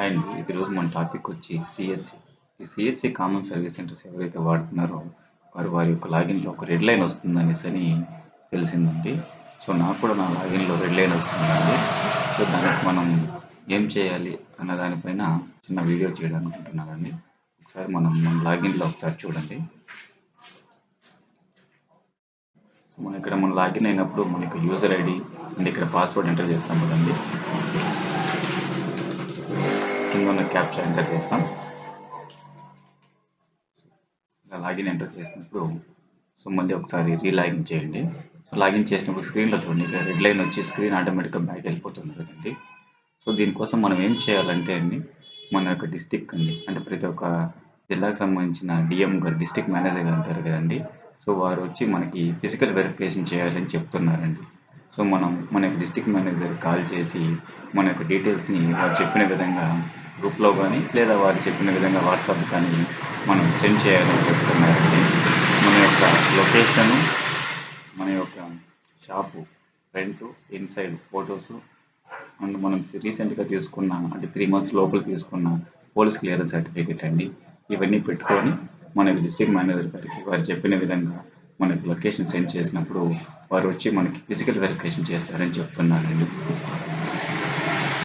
Hi అండి ఈరోజు మన టాపిక్ వచ్చి సిఎస్సి ఈ సిఎస్సి కామన్ సర్వీస్ సెంటర్స్ ఎవరైతే వాడుతున్నారో వారు వారి యొక్క లాగిన్లో ఒక రెడ్ లైన్ వస్తుందనేసి అని తెలిసిందండి. సో నాకు కూడా నా లాగిన్లో రెడ్ లైన్ వస్తుందండి. సో దానికి మనం ఏం చేయాలి అన్న దానిపైన చిన్న వీడియో చేయాలనుకుంటున్నానండి ఒకసారి మనం మన లాగిన్లో ఒకసారి చూడండి. సో మనం ఇక్కడ మనం లాగిన్ అయినప్పుడు మనకి యూజర్ ఐడి అండ్ ఇక్కడ పాస్వర్డ్ ఎంటర్ చేస్తాం కదండి. కింద ఉన్న క్యాప్చర్ ఎంటర్ చేస్తాం. ఇలా లాగిన్ ఎంటర్ చేసినప్పుడు సో మళ్ళీ ఒకసారి రీలాగిన్ చేయండి. సో లాగిన్ చేసినప్పుడు స్క్రీన్లో చూడండి. ఇక్కడ రెడ్ లైన్ వచ్చి స్క్రీన్ ఆటోమేటిక్గా బ్యాక్ వెళ్ళిపోతుంది కదండి. సో దీనికోసం మనం ఏం చేయాలంటే అండి మన యొక్క డిస్టిక్ అండి అంటే ప్రతి ఒక్క జిల్లాకు సంబంధించిన డిఎం గారు డిస్టిక్ మేనేజర్ గారు ఉంటారు కదండి. సో వారు వచ్చి మనకి ఫిజికల్ వెరిఫికేషన్ చేయాలని చెప్తున్నారండి. సో మనం మన యొక్క డిస్టిక్ మేనేజర్ కాల్ చేసి మన యొక్క డీటెయిల్స్ని వారు చెప్పిన విధంగా గ్రూప్లో కానీ లేదా వారు చెప్పిన విధంగా వాట్సాప్ కానీ మనం సెండ్ చేయాలని చెప్తున్నారండి. మన యొక్క లొకేషను మన యొక్క shop rent inside photos and మనం రీసెంట్గా తీసుకున్న అంటే త్రీ మంత్స్ లోపల తీసుకున్న పోలీస్ క్లియరెన్స్ సర్టిఫికేట్ అండి. ఇవన్నీ పెట్టుకొని మన డిస్ట్రిక్ట్ మేనేజర్ గారికి వారు చెప్పిన విధంగా మనకి లొకేషన్ సెండ్ చేసినప్పుడు వారు వచ్చి మనకి ఫిజికల్ వెరిఫికేషన్ చేస్తారని చెప్తున్నారండి.